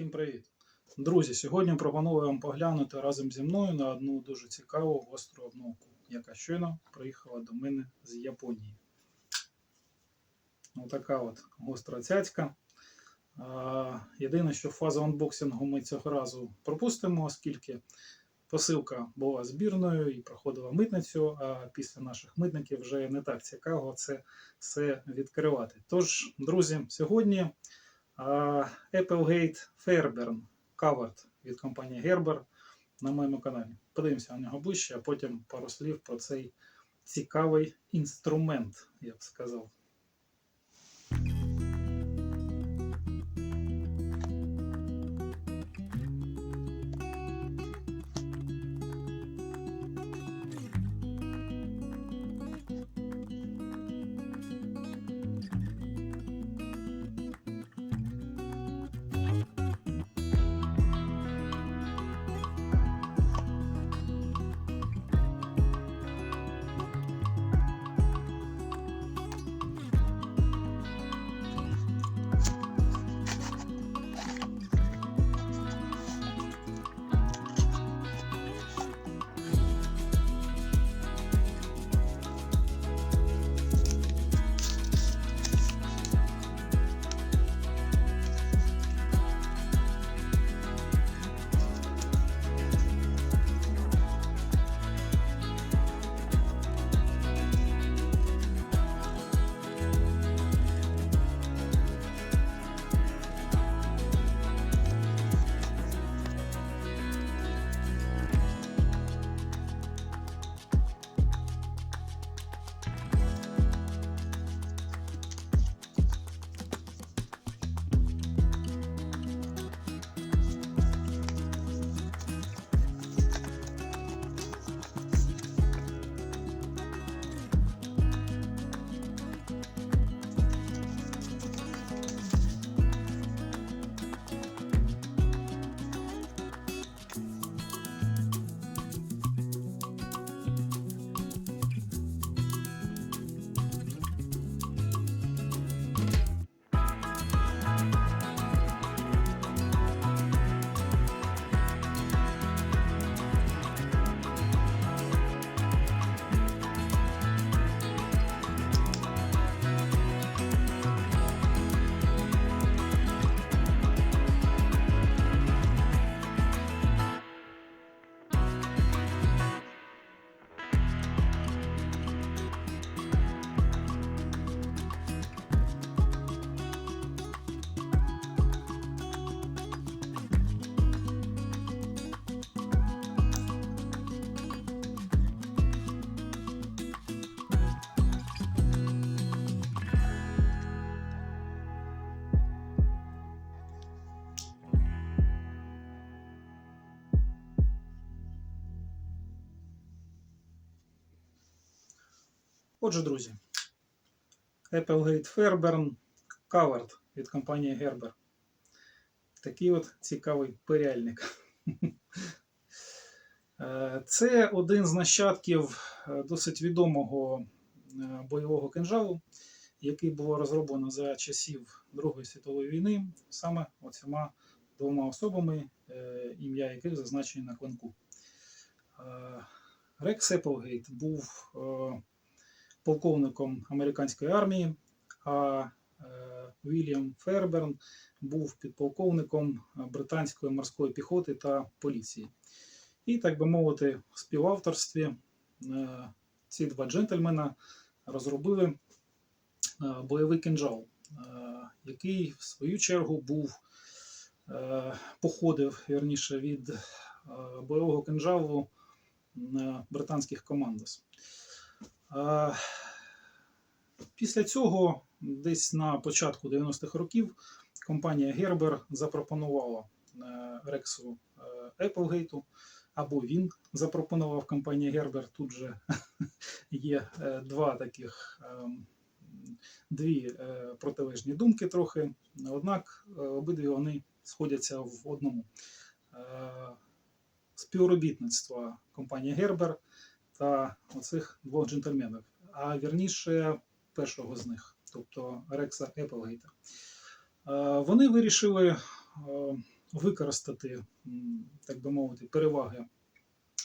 Всім привіт! Друзі, сьогодні пропоную вам поглянути разом зі мною на одну дуже цікаву гостру обновку, яка щойно приїхала до мене з Японії. Отака от гостра цяцька. Єдине, що фазу анбоксингу ми цього разу пропустимо, оскільки посилка була збірною і проходила митницю, а після наших митників вже не так цікаво це все відкривати. Тож, друзі, сьогодні. Applegate Fairburn Covered від компанії Gerber на моєму каналі. Подивимося на нього ближче, а потім пару слів про цей цікавий інструмент, я б сказав. Отже, друзі, Applegate Fairburn Covered від компанії Gerber. Такий от цікавий пиряльник. Е, Це один з нащадків е, досить відомого е, бойового кинжалу, який було розроблено за часів Другої світової війни, саме оціма двома особами, ім'я яких зазначені на клинку. Рекс Applegate був полковником американської армії, а е, Вільям Ферберн був підполковником британської морської піхоти та поліції. І, так би мовити, в співавторстві е, ці два джентльмена розробили е, бойовий кинджал, який в свою чергу був походив вірніше від бойового кинджалу британських командос. Після цього, десь на початку 90-х років, компанія Gerber запропонувала Рексу е, Applegate, або він запропонував компанії Gerber. Тут же є е, два таких ем, дві е, протилежні думки трохи. Однак обидві вони сходяться в одному. Співробітництво компанії Gerber та оцих двох джентльменів, а вірніше першого з них, тобто Рекса Еплгейта. Вони вирішили е, використати, так би мовити, переваги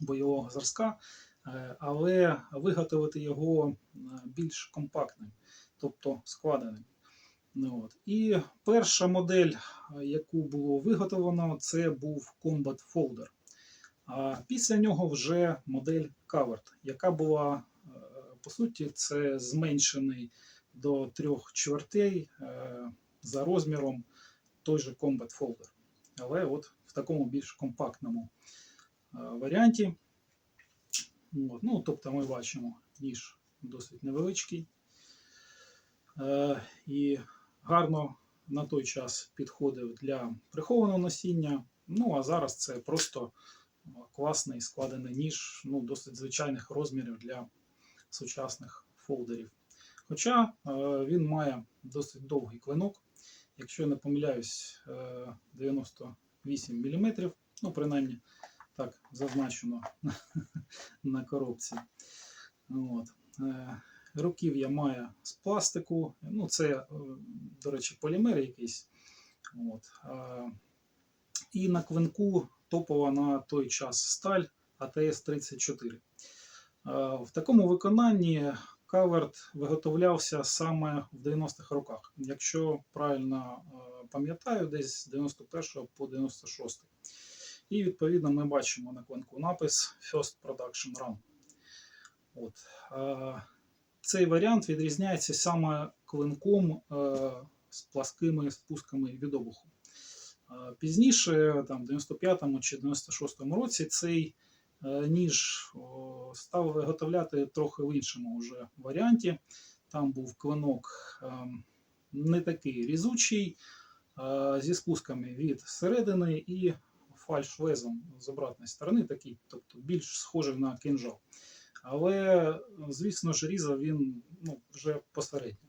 бойового зразка, е, але виготовити його е, більш компактним, тобто складеним. Ну, от. І перша модель, яку було виготовлено, це був Combat Folder. А після нього вже модель Covered, яка була, по суті, це зменшений до трьох чвертей е, за розміром той же Combat Folder. Але от в такому більш компактному е, варіанті. От. Ну, тобто ми бачимо ніж досить невеличкий. Е, і гарно на той час підходив для прихованого носіння. Ну, а зараз це просто класний складений ніж, ну, досить звичайних розмірів для сучасних фолдерів. Хоча е, він має досить довгий клинок, якщо я не помиляюсь, е, 98 мм, ну, принаймні так зазначено на коробці. От. Е, Руків'я має з пластику, ну це, е, до речі, полімер якийсь. От. Е, І на клинку топова на той час сталь АТС-34. Е, В такому виконанні каверт виготовлявся саме в 90-х роках. Якщо правильно е, пам'ятаю, десь з 91 по 96. І відповідно ми бачимо на клинку напис First Production Run. От. Е, Цей варіант відрізняється саме клинком з пласкими спусками від обуху. Пізніше, там, в 95-му чи 96-му році, цей ніж став виготовляти трохи в іншому вже варіанті. Там був клинок е, не такий різучий, е, зі спусками від середини і фальш-лезом з обратної сторони, такий, тобто більш схожий на кинжал. Але, звісно ж, різав він ну, вже посередньо.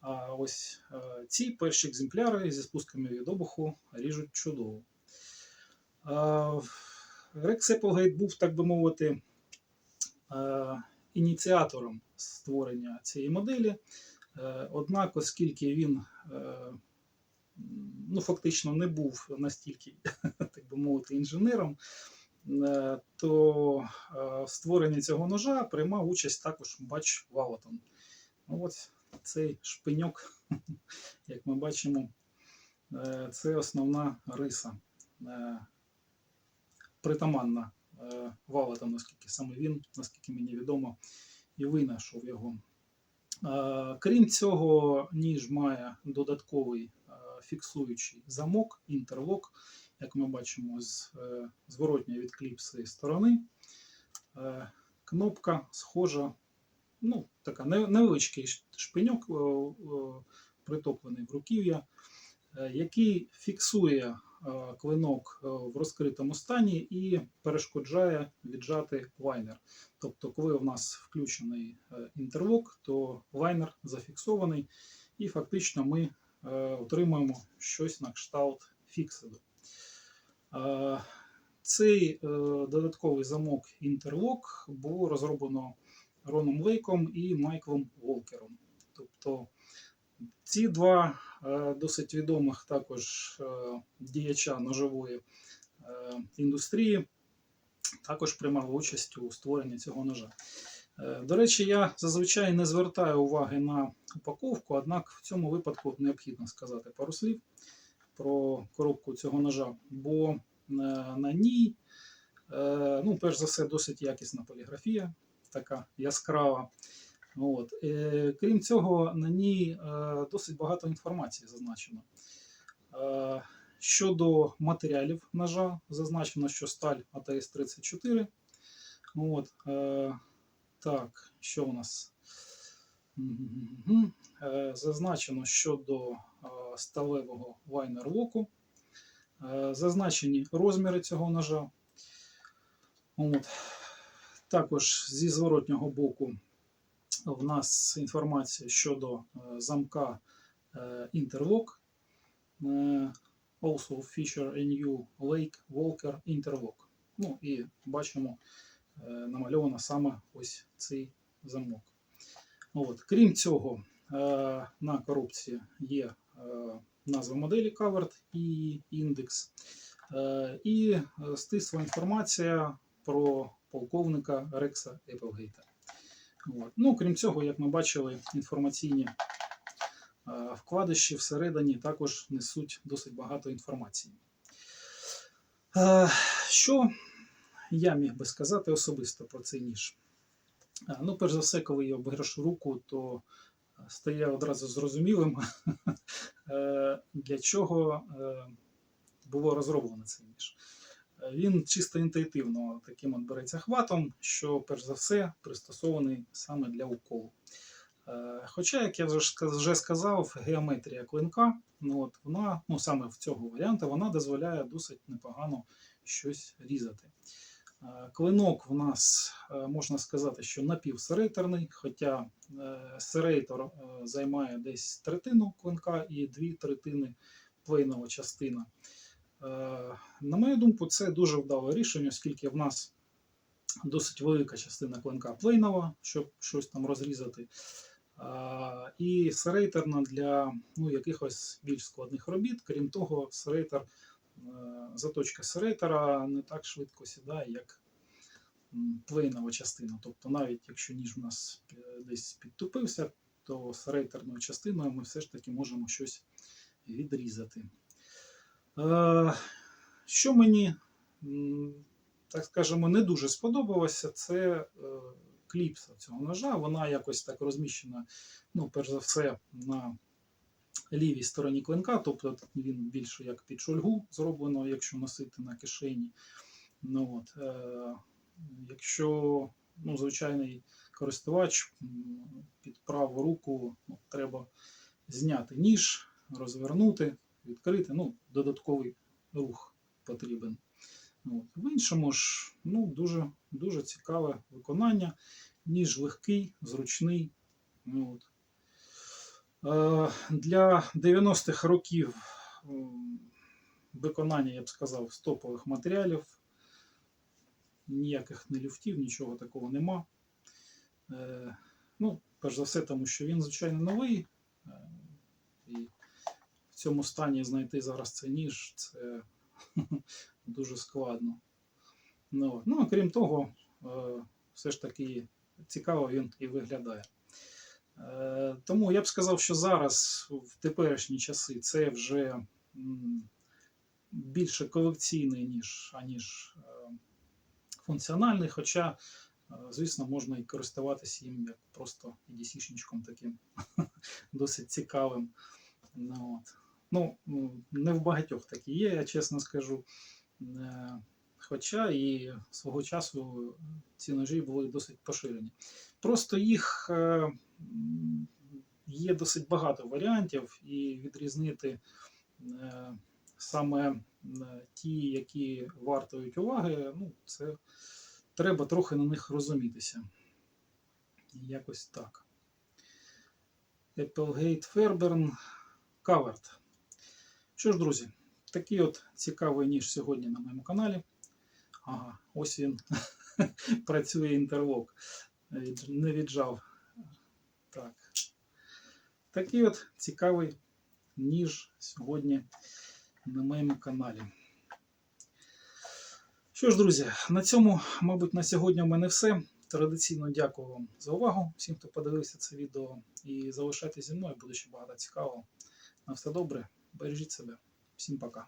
А ось е, ці перші екземпляри зі спусками від обуху ріжуть чудово. Рекс Applegate був, так би мовити, е, ініціатором створення цієї моделі. Е, Однак, оскільки він е, ну, фактично не був настільки, так би мовити, інженером, то в створенні цього ножа приймав участь також Бач Валатон. Ну, от цей шпиньок, як ми бачимо, це основна риса притаманна е, Валатону, оскільки саме він, наскільки мені відомо, і винайшов його. Е, Крім цього, ніж має додатковий е, фіксуючий замок, інтерлок, як ми бачимо з зворотньої від кліпси сторони. Кнопка схожа, ну, така невеличкий шпиньок, притоплений в руків'я, який фіксує клинок е, в розкритому стані і перешкоджає віджати лайнер. Тобто, коли у нас включений е, інтерлок, то лайнер зафіксований, і фактично ми е, отримуємо щось на кшталт фіксиду. Е, Цей е, додатковий замок інтерлок було розроблено Роном Лейком і Майклом Волкером. Тобто ці два е, досить відомих також е, діяча ножової е, індустрії також приймали участь у створенні цього ножа. Е, До речі, я зазвичай не звертаю уваги на упаковку, однак в цьому випадку необхідно сказати пару слів про коробку цього ножа, бо е, на ній, е, ну, перш за все, досить якісна поліграфія, така яскрава. От. Е, Крім цього, на ній е, досить багато інформації зазначено. Е, Щодо матеріалів ножа, зазначено, що сталь АТС-34. От, е, так, що у нас? Мгм. Е, Зазначено щодо е, сталевого лайнер-локу. Е, Зазначені розміри цього ножа. От. Також зі зворотнього боку в нас інформація щодо е, замка е, Interlock. Е, Also feature a new Lake Walker Interlock. Ну і бачимо, намальовано саме ось цей замок. От. Крім цього, на коробці є назва моделі Covered і індекс. І стисла інформація про полковника Рекса Еплгейта. От. Ну, крім цього, як ми бачили, інформаційні е, вкладиші всередині також несуть досить багато інформації. Е, Що я міг би сказати особисто про цей ніж? Е, Ну, перш за все, коли я в руку, то стає одразу зрозумілим, для чого було розроблено цей ніж. Він чисто інтуїтивно таким от береться хватом, що перш за все пристосований саме для уколу. Е, Хоча, як я вже сказав, геометрія клинка, ну от вона, ну саме в цього варіанту, вона дозволяє досить непогано щось різати. Е, Клинок в нас е, можна сказати, що напівсерейторний, хоча серейтор займає десь третину клинка і дві третини плейнова частина. Е, На мою думку, це дуже вдале рішення, оскільки в нас досить велика частина клинка плейнова, щоб щось там розрізати. І серейторна для ну, якихось більш складних робіт. Крім того, серейтор, е, заточка серейтора не так швидко сідає, як плейнова частина. Тобто, навіть якщо ніж у нас е, десь підтупився, то серейторною частиною ми все ж таки можемо щось відрізати. Е, Що мені, так скажемо, не дуже сподобалося, це е, кліпса цього ножа. Вона якось так розміщена, ну, перш за все, на лівій стороні клинка, тобто він більше як під шульгу зроблено, якщо носити на кишені. Ну, от, е, якщо ну, звичайний користувач під праву руку ну, треба зняти ніж, розвернути, відкрити, ну, додатковий рух потрібен. От. В іншому ж ну, дуже, дуже цікаве виконання. Ніж легкий, зручний. Ну, от. Е, Для 90-х років м, виконання, я б сказав, з топових матеріалів. Ніяких не люфтів, нічого такого нема. Е, Ну, перш за все, тому що він, звичайно, новий. Цьому стані знайти зараз цей ніж це дуже складно. Ну, ну крім того, е, все ж таки цікаво він і виглядає. Е, Тому я б сказав, що зараз, в теперішні часи, це вже більше колекційний, ніж, аніж е, функціональний. Хоча, звісно, можна і користуватися їм як просто EDC-шничком таким досить цікавим. Ну, от. Ну, не в багатьох такі є, я чесно скажу. Е, Хоча і свого часу ці ножі були досить поширені. Просто їх е, є досить багато варіантів, і відрізнити е, саме ті, які вартують уваги, ну, це треба трохи на них розумітися. Якось так. Applegate Fairburn Covered. Що ж, друзі, такий от цікавий ніж сьогодні на моєму каналі. Ага, ось він працює інтерлок. Не віджав. Так. Такий от цікавий ніж сьогодні на моєму каналі. Що ж, друзі, на цьому, мабуть, на сьогодні у мене все. Традиційно дякую вам за увагу, всім, хто подивився це відео. І залишайтеся зі мною, буде ще багато цікавого. На все добре, бережіть себе. Всім пока.